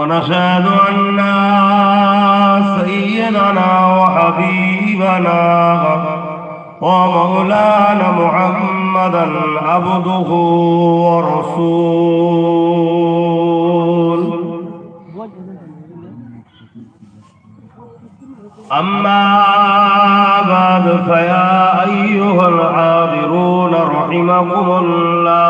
ونشهد أن سيدنا وحبيبنا ومولانا محمدا عبده ورسول. أما بعد فيا أيها الحاضرون رحمكم الله.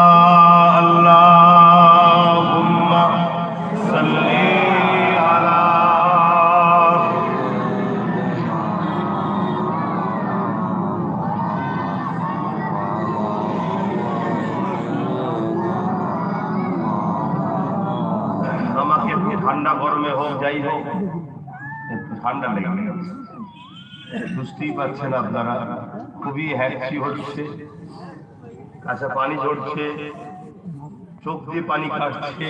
বুঝতেই পারছেন আপনারা, খুবই হ্যাকসি হচ্ছে কাছে পানি ঝরছে, চোখ দিয়ে পানি কাটছে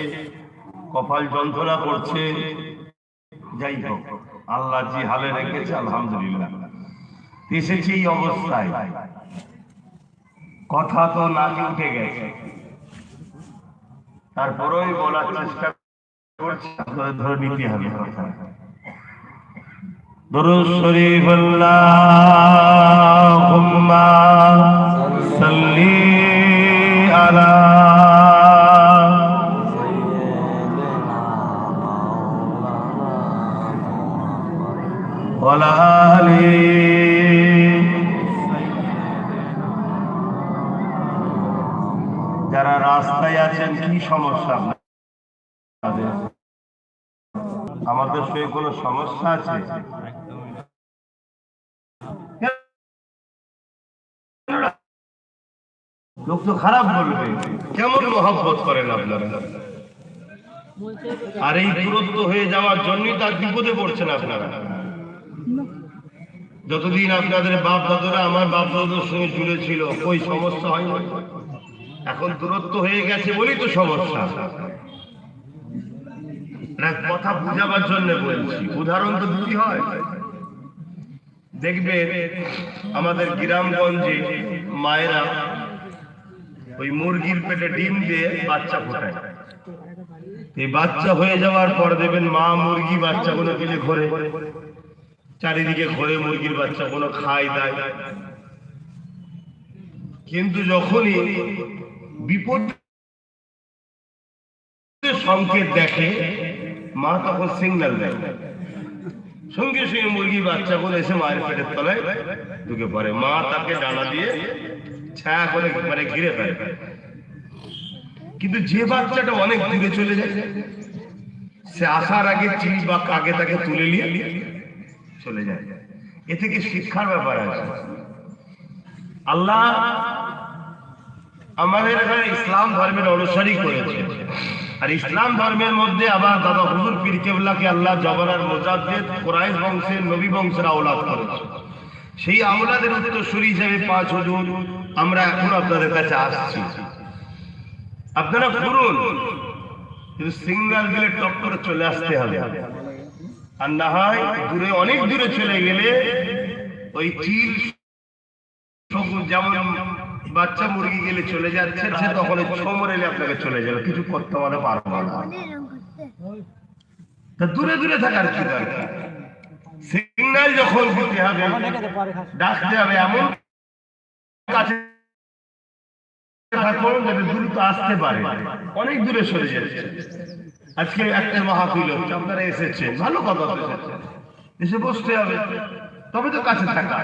কপাল যন্ত্রণা করছে। যাই হোক, আল্লাহ যে হালে রেখেছে, আলহামদুলিল্লাহ। এসেছি এই অবস্থায়। কথা তো নাকি উঠে গেছে। তারপরেও বলার চেষ্টা করছি ধরে নিতে হবে কথা درود شريف اللهم صل على وعلى آله যারা রাস্তায় আছেন কি সমস্যা আপনাদের আমাদের সঙ্গে কোনো সমস্যা আছে লোক তো খারাপ বলবে। কেমন মহব্বত করেন আপনারা? আর এই দূরত্ব হয়ে যাওয়ার জন্যই তার বিপদে পড়ছেন আপনারা। যতদিন আপনাদের বাপ দাদুরা আমার বাপ দাদুর সঙ্গে জুড়ে ছিল ওই সমস্যা হয়নি? এখন দূরত্ব হয়ে গেছে বলেই তো সমস্যা। না, কথা বুঝাবার জন্য বলছি। উদাহরণ তো দুটি হয়। দেখবে আমাদের গ্রামগঞ্জে মায়েরা ওই মুরগির পেটে ডিম দিয়ে বাচ্চা ফোটায়। এই বাচ্চা হয়ে যাওয়ার পর দেখবেন মা মুরগি বাচ্চাগুলো তুলে ঘরে। চারিদিকে ঘরে মুরগির বাচ্চা কোনো খায়, দেয়। কিন্তু যখনই বিপদ সংকেত দেখে, মা তখন সিগন্যাল দেয়। সঙ্গে সঙ্গে মুরগি বাচ্চাগুলো এসে মায়ের পেটের তলায় ঢুকে পড়ে। মা তাকে ডানা দিয়ে ছায়া করে মানে ঘিরে ফেলে। কিন্তু যে বাচ্চাটা অনেক দূরে চলে যায়, সে আসার আগে চিল বা কাকে তাকে তুলে নিয়ে চলে যায়। এ থেকে শিক্ষার ব্যাপার আছে। আল্লাহ আমাদের এখানে ইসলাম ধর্মের অনুসারী করেছে। আর ইসলাম ধর্মের মধ্যে আবার দাদা হুজুর পীর কেবলাকে আল্লাহ জবরার মোজাদ্দেদ কোরআশ বংশের নবী বংশের আওলাদ করেছে। সেই আওলাদের উত্তরসূরি হিসেবে পাঁচ হুজুর আমরা এখন আপনাদের কাছে আসছি। আপনারা ঘুরুন কিন্তু সিগন্যাল দিলে টপ করে চলে আসতে হবে। আর না হয় দূরে অনেক দূরে চলে গেলে ওই চিল যেমন বাচ্চা মুরগি গেলে চলে যাচ্ছে তখন ওই ছোমর এলে আপনাকে চলে যাবে কিছু করতে পারে পারব না। তা দূরে দূরে থাকার কি দরকার? সিগন্যাল যখন দিতে হবে ডাকতে হবে এমন কাছে থাকুন যাতে দ্রুত আসতে পারে। অনেক দূরে সরে যাচ্ছে। আজকে একটা মাহফিল হচ্ছে আপনারা এসেছেন ভালো কথা এসে বসতে হবে। তবে তো কাছে থাকা।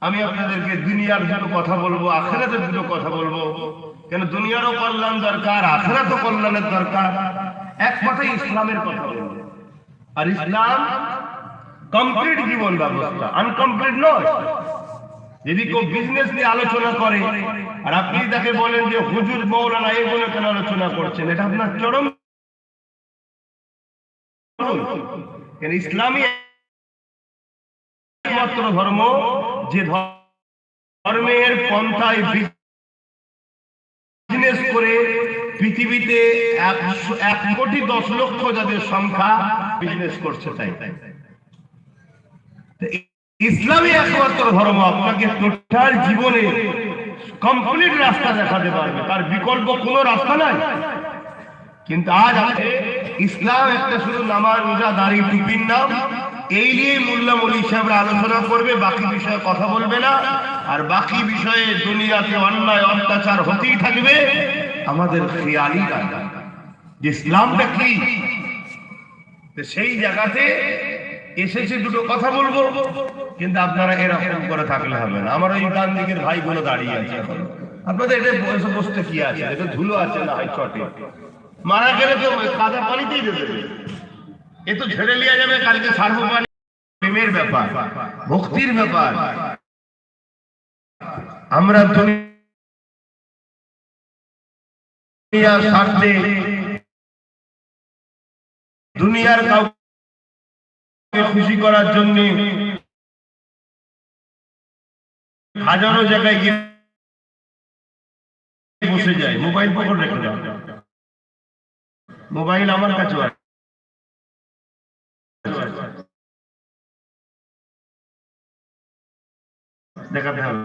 আমি আপনাদেরকে দুনিয়ার দুটো কথা বলব আখেরাতের দুটো কথা বলব। কেন দুনিয়ারও কল্যাণ দরকার আখেরাতও কল্যাণের দরকার। এক কথাই ইসলামের কথা বলব। আর ইসলাম কমপ্লিট জীবন ব্যবস্থা আনকমপ্লিট নয়। যদি কেউ বিজনেস নিয়ে আলোচনা করে, আর আপনি তাকে বলেন যে, হুজুর মৌলানা এগুলো কেন আলোচনা করছেন? এটা আপনার চরম ইসলামী একমাত্র ধর্ম, যে ধর্মের পন্থায় বিজনেস করে পৃথিবীতে এক কোটি দশ লক্ষ যাদের সংখ্যা বিজনেস করছে তাই। তো ইসলামী একমাত্র ধর্ম আপনাকে টোটাল জীবনে কমপ্লিট রাস্তা দেখাতে পারবে। তার বিকল্প কোনো রাস্তা নাই। কিন্তু আজ আছে, ইসলাম একটা শুধু নামাজ, রোজা, দাড়ি, টুপির নাম। এই নিয়ে মোল্লা মলি সাহেবরা আলোচনা করবে, বাকি বিষয়ে কথা বলবে না। আর বাকি বিষয়ে দুনিয়াতে অন্যায়, অত্যাচার হতেই থাকবে। আমাদের খেয়ালই রাখা যে ইসলামটা কি? সেই জায়গাতে এসেছে দুটো কথা বলব। কিন্তু আপনারা এরকম করে থাকলে হবে না। আমার ওই ডান দিকের ভাইগুলো দাঁড়িয়ে আছে আপনাদের এটা বসে বসতে কি আছে? এটা ধুলো আছে না হয় চটে? মারা গেলে তো কাদা পানিতেই দেবে। এ তো ঝেড়ে লিয়া যাবে, কালকে সারবো পানি প্রেমের ব্যাপার, ভক্তির ব্যাপার। আমরা স্বার্থে দুনিয়ার কাউকে খুশি করার জন্য হাজারো জায়গায় গিয়ে বসে যায়। মোবাইল পকেট রেখে দাও মোবাইল আমার কাছে দেখাতে হবে।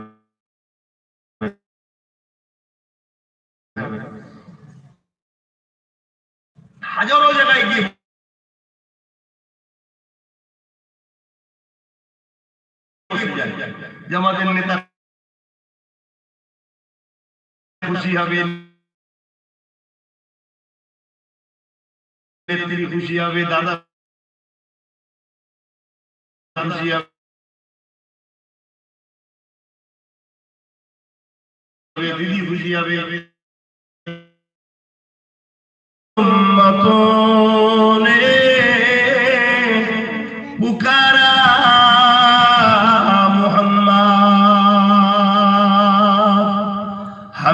হাজারো জায়গায় গিয়ে বসে যায়। যে আমাদের নেতা খুশি হবে নেত্রী খুশি হবে দাদা খুশি হবে দিদি খুশি হবে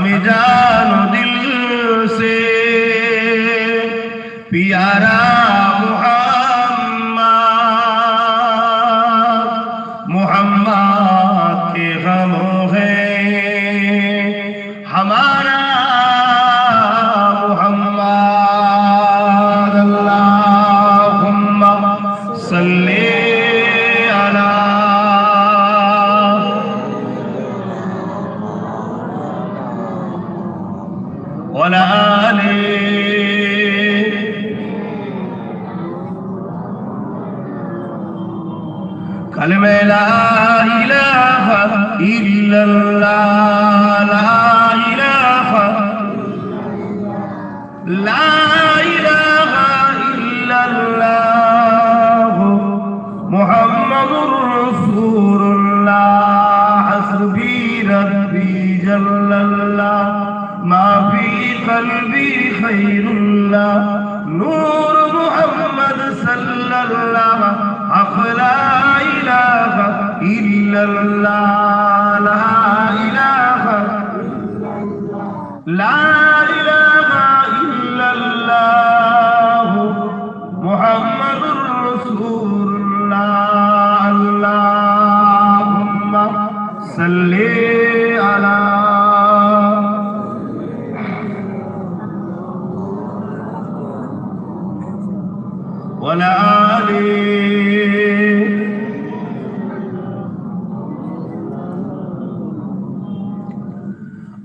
हमें जानो दिल से प्यारा জালে কালমে লা ইলাহা ইল্লাল্লাহ লা ইলাহা লা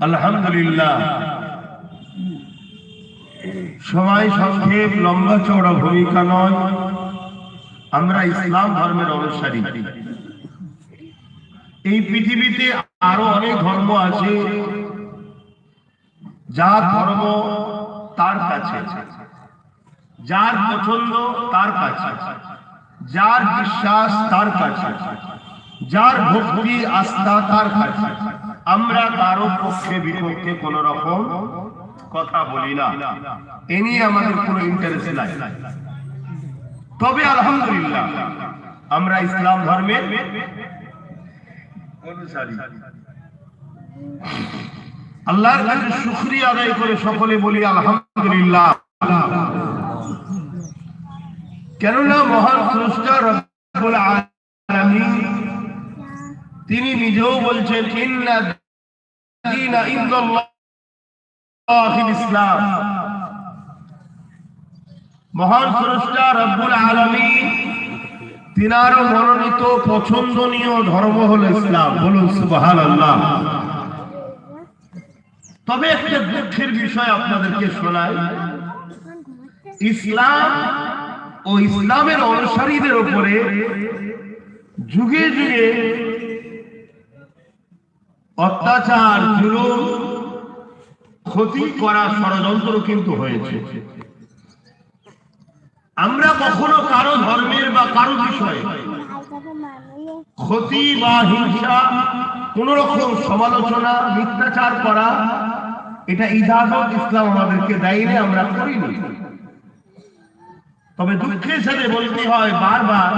আলহামদুলিল্লাহ। সময় সংক্ষেপ, লম্বা চওড়া ভূমিকা নয়। আমরা ইসলাম ধর্মের অনুসারী। এই পৃথিবীতে আরও অনেক ধর্ম আছে, যার ধর্ম তার কাছে, যার পছন্দ তার কাছে, যার বিশ্বাস তার কাছে। যার ভক্তি আস্থা তার কাছে। আমরা কারও পক্ষে বিপক্ষে কোন রকম কথা বলি না। এ নিয়ে আমাদের কোনো ইন্টারেস্ট নাই। তবে আলহামদুলিল্লাহ, আমরা ইসলাম আল্লাহর কাছে আদায় করে সকলে বলি আলহামদুলিল্লাহ। কেননা মহান স্রষ্টা তিনি নিজেও বলছেন ইসলাম। মহান স্রষ্টা রব্বুল আলামিন তিনার মনোনীত পছন্দনীয় ধর্ম হলো ইসলাম। বলুন, সুবহানাল্লাহ। তবে একটা দুঃখের বিষয় আপনাদেরকে শোনাই। ইসলাম ও ইসলামের অনুসারীদের উপরে যুগে যুগে অত্যাচার, জুলুম, ক্ষতি করা ষড়যন্ত্র কিন্তু হয়েছে। আমরা কখনো কারও ধর্মের বা কারও বিষয়ে ক্ষতি বা হিংসা কোন রকম সমালোচনা, মিথ্যাচার করা, এটা ইজাজত ইসলাম আমাদেরকে দেয়নি, আমরা করিনি। তবে দুঃখের সাথে বলতে হয়, বারবার